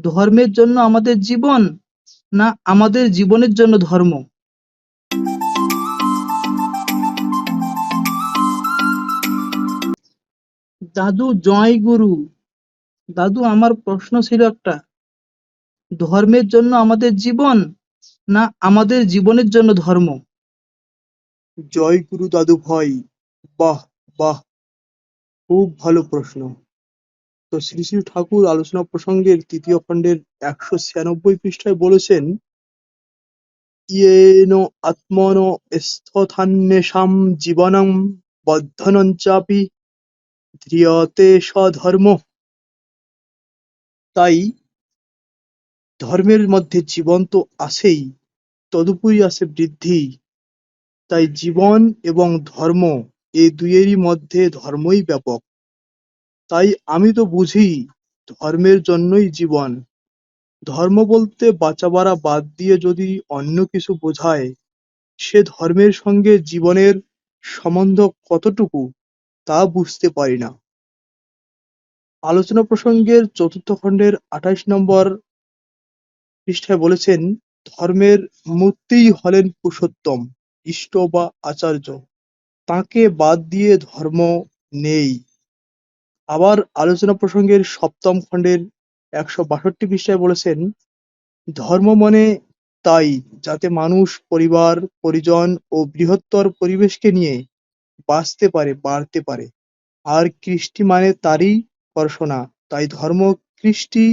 ধর্মের জন্য আমাদের জীবন না আমাদের জীবনের জন্য ধর্ম? দাদু, জয় গুরু। দাদু, আমার প্রশ্ন ছিল একটা। ধর্মের জন্য আমাদের জীবন না আমাদের জীবনের জন্য ধর্ম? জয় গুরু দাদু ভাই। বাহ বাহ। খুব ভালো প্রশ্ন। তো শ্রী শ্রী ঠাকুর আলোচনা প্রসঙ্গের তৃতীয় খণ্ডের একশো ছিয়ানব্বই পৃষ্ঠায় বলেছেন, ইয়েন আত্মন স্থথান্যেষাং জীবনং বর্ধনং চাপি ধ্রিয়তে স্বধর্ম। তাই ধর্মের মধ্যে জীবন তো আছেই, তদুপরি আছে বৃদ্ধি। তাই জীবন এবং ধর্ম এ দুইয়েরই মধ্যে ধর্মই ব্যাপক। তাই আমি তো বুঝি ধর্মের জন্যই জীবন। ধর্ম বলতে বাঁচা-বাড়া বাদ দিয়ে যদি অন্য কিছু বোঝায়, সে ধর্মের সঙ্গে জীবনের সম্বন্ধ কতটুকু তা বুঝতে পারি না। আলোচনা প্রসঙ্গের চতুর্থ খণ্ডের আঠাশ নম্বর পৃষ্ঠায় বলেছেন, ধর্মের মূর্তিই হলেন পুরুষোত্তম, ইষ্ট বা আচার্য। তাঁকে বাদ দিয়ে ধর্ম নেই। আবার আলোচনা প্রসঙ্গের সপ্তম খণ্ডের একশো বাষট্টি পৃষ্ঠায় বলেছেন, ধর্ম মানে তাই, যাতে মানুষ, পরিবার, পরিজন ও বৃহত্তর পরিবেশকে নিয়ে বাঁচতে পারে, বাড়তে পারে। আর কৃষ্টি মানে তারই পড়াশোনা তাই ধর্ম কৃষ্টি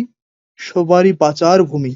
সবারই বাঁচার ভূমি।